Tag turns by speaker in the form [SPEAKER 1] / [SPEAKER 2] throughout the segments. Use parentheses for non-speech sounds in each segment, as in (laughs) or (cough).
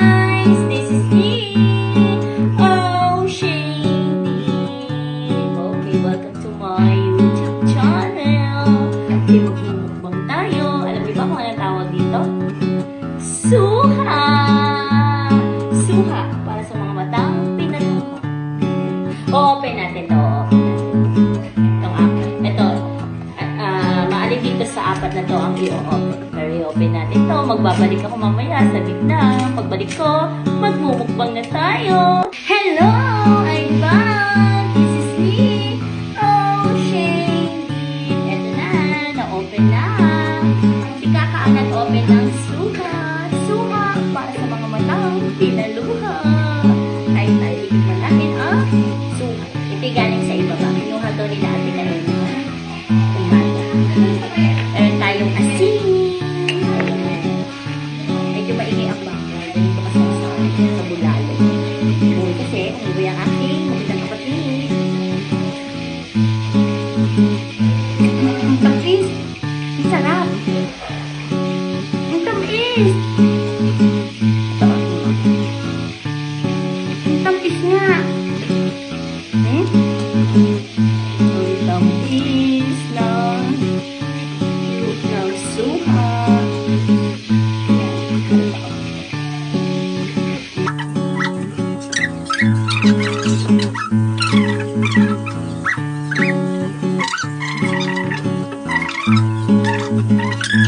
[SPEAKER 1] guys! This is me! Oh, Shady! Okay, welcome to my YouTube channel. Okay, magmumukbang tayo. Alam ba kung anong tawag dito? Suha! Apat na to ang i-open. Pero i-open natin to. Magbabalik ako mamaya sa gitna. Pagbalik ko, magmumukbang na tayo. Hello! I'm back! This is me! Oh, Shady! Ito na. Na-open na. Si kakaanak open ng suka. Suka para sa mga matang pinaluha. Tayo tayo tikman natin ang suka. Ito galing sa ibaba. Kinuha to nila ate kanina. Umuwi ang aking magandang kapatid. Ang tamis. Ang sarap. Ang tamis. Ang tamis nga.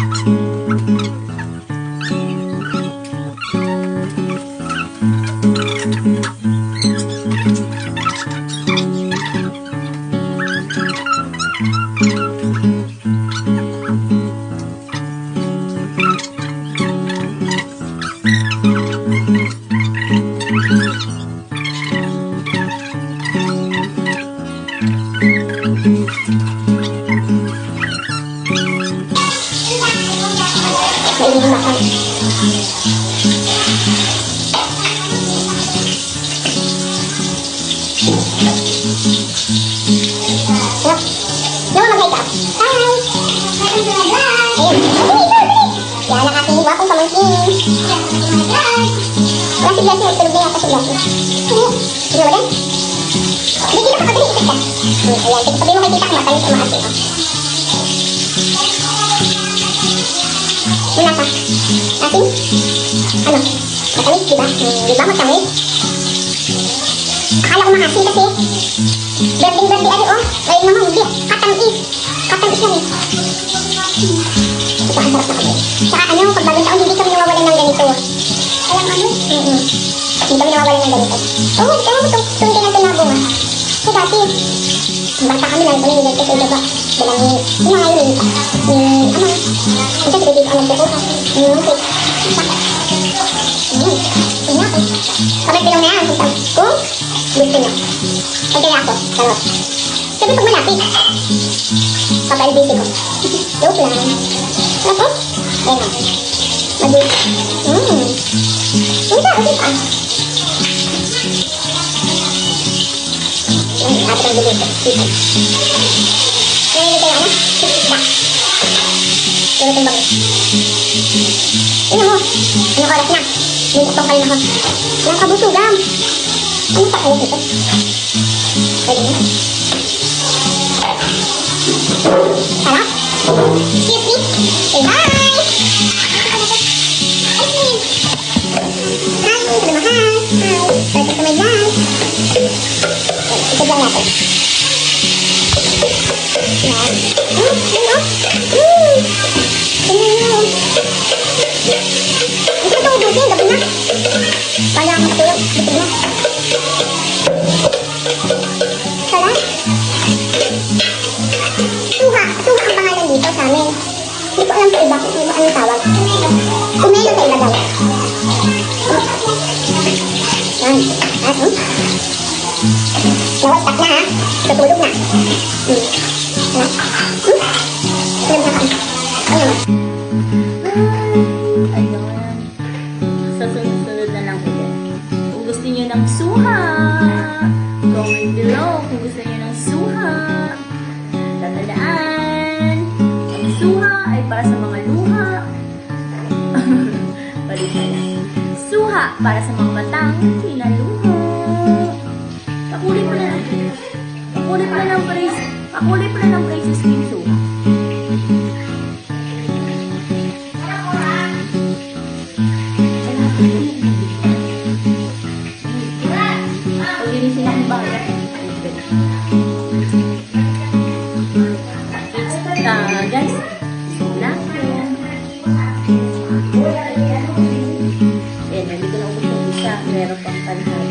[SPEAKER 2] Mainit na Tulog na yata si Blessing. Sino ba din? Hindi kita pa kagaling ka. Ayan. Sabi mo kay tita, matalis ang maasin. Wala ka. Asin? Ano? Matamis, di ba? Hmm, di ba matamis? Akala ko maasin kasi. Berding-berdi ano oh. Lain naman, hindi. Katamis. Katamis yan eh. Ito, ang sarap na kami. Oh, tama mo itong itong ganyan tinabunga. So dati, bata kami lang kami nilagay sa ibaba. Dala ni, ano nga yun eh. Ni, ano, ito Dito alam ko po. Yung. Saka, yun. Yun nga ako. Kapag bilang na yan, kung gusto niya. Ay kaya ako, charot. Sabi pag malapit. Papa-LBC ko. (laughs) Joke lang. Tapos, ayun o. Magi. Hmm. Ang sarap ito. Ayun, ate ng bilito. Dito. Ngayon ito yung ano? Tingnan mo. Anong oras na? Itong kayo na ako. Walang kabusugan. Ano pa kayo dito? Pwede mo. Sarap. Excuse me. Welcome to my vlog. Ito lang natin. Yan. Hmm, ano? Hmm. Mo. Ito ito, ubusin. Gabi na. Kaya ako matulog. Ito na. Sarap. Suha. Suha ang pangalan dito sa amin. Hindi ko alam sa iba kung ano anong tawag. Kumelo sa iba daw. Yan. At, hmm? Tak na ha. Tutulog na. Hmm. Hmm? Tulog na
[SPEAKER 1] lang gusto niyo ng suha, comment below kung gusto niyo ng suha. Tatandaan, ang suha ay para sa mga luha. Balik na lang. Suha para sa mga batang. Pakulit mo na mo na ng praise. Pakulit mo na ng akong bayan. Uh, guys, lahat yan. Yan, nandito na ubos yung isa. Meron pang panhati.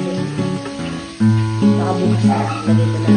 [SPEAKER 1] Thank you.